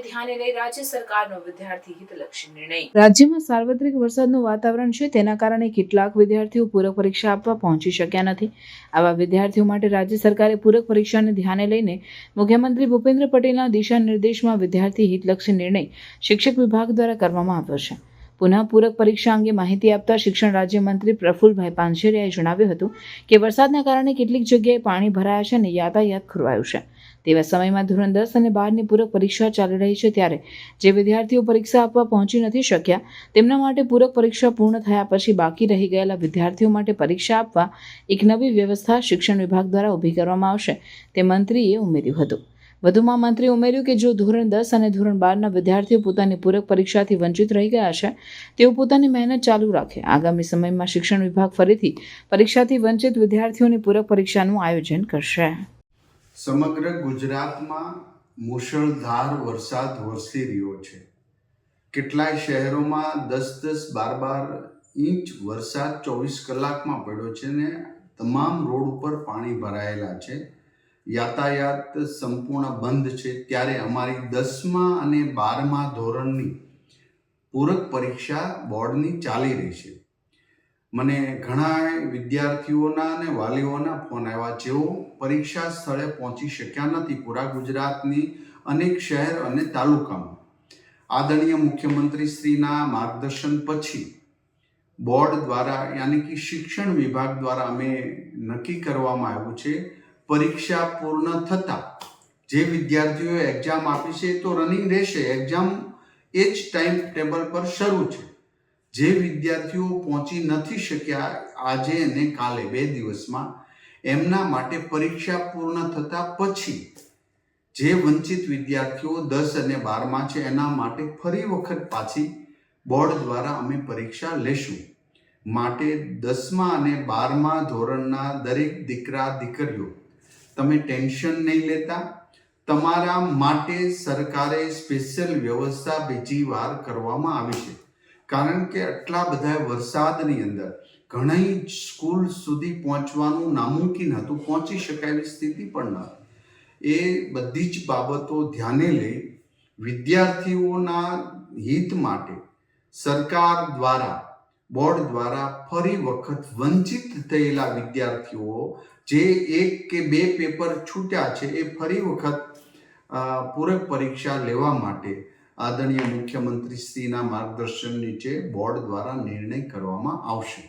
ધ્યાને લઈ રાજ્ય સરકારનો વિદ્યાર્થી નિર્ણય. રાજ્યમાં સાર્વત્રિક વરસાદનું વાતાવરણ છે, તેના કારણે કેટલાક વિદ્યાર્થીઓ પૂરક પરીક્ષા આપવા પહોંચી શક્યા નથી. આવા વિદ્યાર્થીઓ માટે રાજ્ય સરકારે પૂરક પરીક્ષાને ધ્યાને લઈને મુખ્યમંત્રી ભૂપેન્દ્ર પટેલના દિશા નિર્દેશમાં વિદ્યાર્થી હિતલક્ષી નિર્ણય શિક્ષક વિભાગ દ્વારા કરવામાં આવ્યો છે. પુનઃ પૂરક પરીક્ષા અંગે માહિતી આપતા શિક્ષણ રાજ્યમંત્રી પ્રફુલભાઈ પાનશેરિયાએ જણાવ્યું હતું કે વરસાદના કારણે કેટલીક જગ્યાએ પાણી ભરાયા છે અને યાતાયાત ખોરવાયું છે. તેવા સમયમાં ધોરણ દસ અને બારની પૂરક પરીક્ષા ચાલી રહી છે ત્યારે જે વિદ્યાર્થીઓ પરીક્ષા આપવા પહોંચી નથી શક્યા, તેમના માટે પૂરક પરીક્ષા પૂર્ણ થયા પછી બાકી રહી ગયેલા વિદ્યાર્થીઓ માટે પરીક્ષા આપવા એક નવી વ્યવસ્થા શિક્ષણ વિભાગ દ્વારા ઊભી કરવામાં આવશે, તે મંત્રીએ ઉમેર્યું હતું. વધુમાં મંત્રીએ ઉમેર્યું કે જો ધોરણ દસ અને ધોરણ બારના વિદ્યાર્થીઓ પોતાની પૂરક પરીક્ષાથી વંચિત રહી ગયા છે, તેઓ પોતાની મહેનત ચાલુ રાખે. આગામી સમયમાં શિક્ષણ વિભાગ ફરીથી પરીક્ષાથી વંચિત વિદ્યાર્થીઓની પૂરક પરીક્ષાનું આયોજન કરશે. સમગ્ર ગુજરાતમાં મુશળધાર વરસાદ વરસી રહ્યો છે. કેટલાય શહેરોમાં દસ દસ બાર બાર ઇંચ વરસાદ ચોવીસ કલાકમાં પડ્યો છે ને તમામ રોડ ઉપર પાણી ભરાયેલા છે. યાતાયાત સંપૂર્ણ બંધ છે ત્યારે અમારી દસમા અને બારમા ધોરણની પૂરક પરીક્ષા બોર્ડની ચાલી રહી છે. મને ઘણા વિદ્યાર્થીઓના અને વાલીઓના ફોન આવ્યા, જેઓ પરીક્ષા સ્થળે પહોંચી શક્યા નથી પૂરા ગુજરાતની અનેક શહેર અને તાલુકામાં. આદરણીય મુખ્યમંત્રી શ્રીના માર્ગદર્શન પછી બોર્ડ દ્વારા, યાની કે શિક્ષણ વિભાગ દ્વારા, અમે નક્કી કરવામાં આવ્યું છે પરીક્ષા પૂર્ણ થતાં જે વિદ્યાર્થીઓએ એક્ઝામ આપી છે તો રનિંગ રહેશે. એક્ઝામ એ જ ટાઈમ ટેબલ પર શરૂ છે. જે વિદ્યાર્થીઓ પહોંચી નથી શક્યા આજે અને કાલે, બે દિવસમાં, એમના માટે પરીક્ષા પૂર્ણ થતાં પછી જે વંચિત વિદ્યાર્થીઓ દસ અને બારમાં છે, એના માટે ફરી વખત પાછી બોર્ડ દ્વારા અમે પરીક્ષા લેશું. માટે દસમા અને બારમા ધોરણના દરેક દીકરા દીકરીઓ તમે ટેન્શન નહીં લેતા. તમારા માટે સરકારે સ્પેશિયલ વ્યવસ્થા બીજી વાર કરવામાં આવી છે. કારણ કે આટલા બધા વરસાદની અંદર ઘણી સ્કૂલ સુધી પહોંચવાનું નામુમકિન હતું. પહોંચી શકાય એવી સ્થિતિ પણ ન એ બધી જ બાબતો ધ્યાને લઈ વિદ્યાર્થીઓના હિત માટે સરકાર દ્વારા, બોર્ડ દ્વારા ફરી વખત વંચિત થયેલા વિદ્યાર્થીઓ જે એક કે બે પેપર છૂટ્યા છે એ ફરી વખત પૂરક પરીક્ષા લેવા માટે આદરણીય મુખ્યમંત્રી શ્રીના માર્ગદર્શન નીચે બોર્ડ દ્વારા નિર્ણય કરવામાં આવશે.